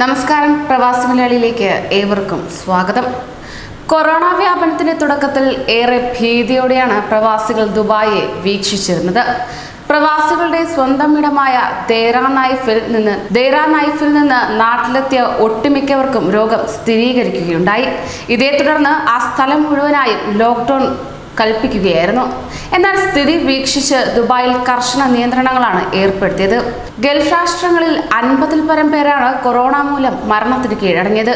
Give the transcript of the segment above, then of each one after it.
നമസ്കാരം. പ്രവാസി മലയാളിയിലേക്ക് ഏവർക്കും സ്വാഗതം. കൊറോണ വ്യാപനത്തിന്റെ തുടക്കത്തിൽ ഏറെ ഭീതിയോടെയാണ് പ്രവാസികൾ ദുബായെ വീക്ഷിച്ചിരുന്നത്. പ്രവാസികളുടെ സ്വന്തം ഇടമായ ദേറാ നൈഫിൽ നിന്ന് ദേറാ നൈഫിൽ നിന്ന് നാട്ടിലെത്തിയ ഒട്ടുമിക്കവർക്കും രോഗം സ്ഥിരീകരിക്കുകയുണ്ടായി. ഇതേ തുടർന്ന് ആ സ്ഥലം മുഴുവനായും ലോക്ക്ഡൌൺ കൽപ്പിക്കുകയായിരുന്നു. എന്നാൽ സ്ഥിതി വീക്ഷിച്ച് ദുബായിൽ കർശന നിയന്ത്രണങ്ങളാണ് ഏർപ്പെടുത്തിയത്. ഗൾഫ് രാഷ്ട്രങ്ങളിൽ അൻപതിൽ പരം പേരാണ് കൊറോണ മൂലം മരണത്തിന് കീഴടങ്ങിയത്.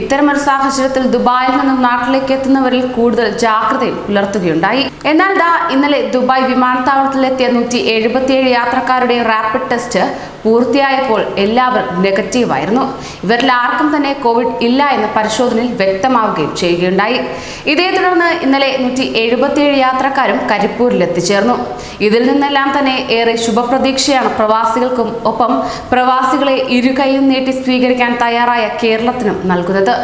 ഇത്തരമൊരു സാഹചര്യത്തിൽ ദുബായിൽ നിന്നും നാട്ടിലേക്ക് എത്തുന്നവരിൽ കൂടുതൽ ജാഗ്രതയും പുലർത്തുകയുണ്ടായി. എന്നാൽ ദാ ഇന്നലെ ദുബായ് വിമാനത്താവളത്തിലെത്തിയ നൂറ്റി എഴുപത്തിയേഴ് യാത്രക്കാരുടെ റാപ്പിഡ് ടെസ്റ്റ് പൂർത്തിയായപ്പോൾ എല്ലാവരും നെഗറ്റീവായിരുന്നു. ഇവരിൽ ആർക്കും തന്നെ കോവിഡ് ഇല്ല എന്ന പരിശോധനയിൽ വ്യക്തമാവുകയും ചെയ്യുകയുണ്ടായി. ഇതേ തുടർന്ന് ഇന്നലെ നൂറ്റി എഴുപത്തിയേഴ് യാത്രക്കാരും കരിപ്പൂരിൽ എത്തിച്ചേർന്നു. ഇതിൽ നിന്നെല്ലാം തന്നെ ഏറെ ശുഭപ്രതീക്ഷയാണ് പ്രവാസികൾക്കും ഒപ്പം പ്രവാസികളെ ഇരുകൈയും നീട്ടി സ്വീകരിക്കാൻ തയ്യാറായ കേരളത്തിനും നൽകുന്നത്.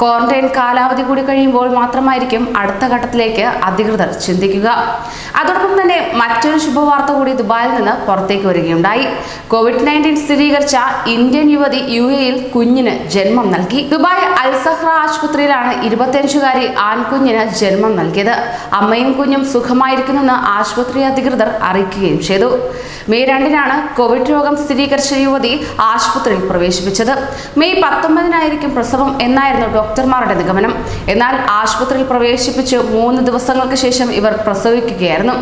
ക്വാറന്റൈൻ കാലാവധി കൂടി കഴിയുമ്പോൾ മാത്രമായിരിക്കും അടുത്ത ഘട്ടത്തിലേക്ക് അധികൃതർ ചിന്തിക്കുക. അതോടൊപ്പം തന്നെ മറ്റൊരു ശുഭവാർത്ത കൂടി ദുബായിൽ നിന്ന് പുറത്തേക്ക് വരികയുണ്ടായി. കോവിഡ് നയന്റീൻ സ്ഥിരീകരിച്ച ഇന്ത്യൻ യുവതി യു എയിൽ കുഞ്ഞിന് ജന്മം നൽകി. ദുബായ് അൽസഹ്ര ആശുപത്രിയിലാണ് ഇരുപത്തിയഞ്ചുകാരി ആൺകുഞ്ഞിന് ജന്മം നൽകിയത്. അമ്മയും കുഞ്ഞും സുഖമായിരിക്കുന്നെന്ന് ആശുപത്രി അധികൃതർ അറിയിക്കുകയും ചെയ്തു. മെയ് രണ്ടിനാണ് കോവിഡ് രോഗം സ്ഥിരീകരിച്ച യുവതി ആശുപത്രിയിൽ പ്രവേശിപ്പിച്ചത്. മെയ് പത്തൊമ്പതിനായിരിക്കും പ്രസവം എന്നായിരുന്നു ഡോക്ടർമാരുടെ നിഗമനം. എന്നാൽ ആശുപത്രിയിൽ പ്രവേശിപ്പിച്ച് മൂന്ന് ദിവസങ്ങൾക്ക് ശേഷം ഇവർ പ്രസവിക്കുകയായിരുന്നു.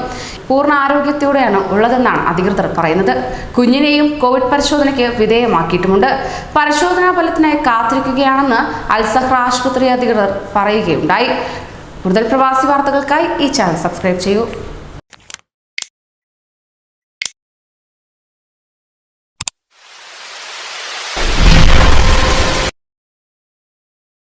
പൂർണ ആരോഗ്യത്തോടെയാണ് ഉള്ളതെന്നാണ് അധികൃതർ പറയുന്നത്. കുഞ്ഞിനെയും കോവിഡ് പരിശോധനയ്ക്ക് വിധേയമാക്കിയിട്ടുമുണ്ട്. പരിശോധനാ ഫലത്തിനായി കാത്തിരിക്കുകയാണെന്ന് അൽസഹ്റ ആശുപത്രി അധികൃതർ പറയുകയുണ്ടായി. കൂടുതൽ പ്രവാസി വാർത്തകൾക്കായി ഈ ചാനൽ സബ്സ്ക്രൈബ് ചെയ്യൂ.